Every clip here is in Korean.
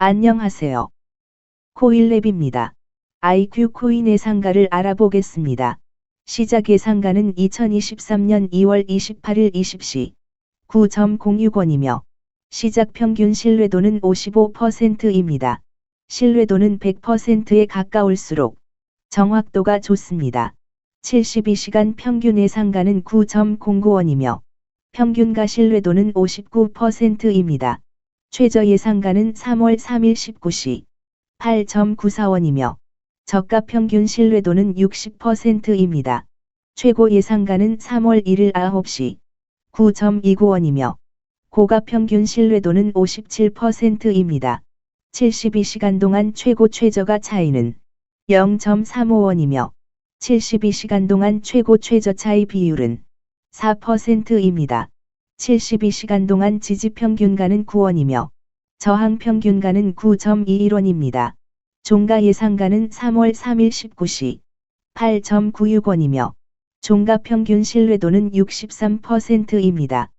안녕하세요. 코일랩입니다. IQ 코인 예상가를 알아보겠습니다. 시작 예상가는 2023년 2월 28일 20시 9.06원이며 시작 평균 신뢰도는 55%입니다. 신뢰도는 100%에 가까울수록 정확도가 좋습니다. 72시간 평균 예상가는 9.09원이며 평균가 신뢰도는 59%입니다. 최저 예상가는 3월 3일 19시 8.94원이며 저가 평균 신뢰도는 60%입니다. 최고 예상가는 3월 1일 9시 9.29원이며 고가 평균 신뢰도는 57%입니다. 72시간 동안 최고 최저가 차이는 0.35원이며 72시간 동안 최고 최저 차이 비율은 4%입니다. 72시간 동안 지지 평균가는 9원이며 저항 평균가는 9.21원입니다. 종가 예상가는 3월 3일 19시 8.96원이며 종가 평균 신뢰도는 63%입니다.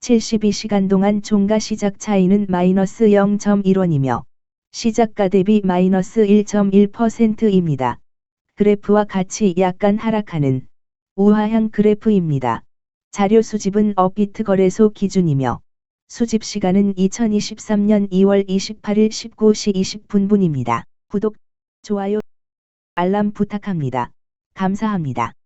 72시간 동안 종가 시작 차이는 마이너스 0.1원이며 시작가 대비 마이너스 1.1%입니다. 그래프와 같이 약간 하락하는 우하향 그래프입니다. 자료 수집은 업비트 거래소 기준이며 수집 시간은 2023년 2월 28일 19시 20분분입니다. 구독, 좋아요, 알람 부탁합니다. 감사합니다.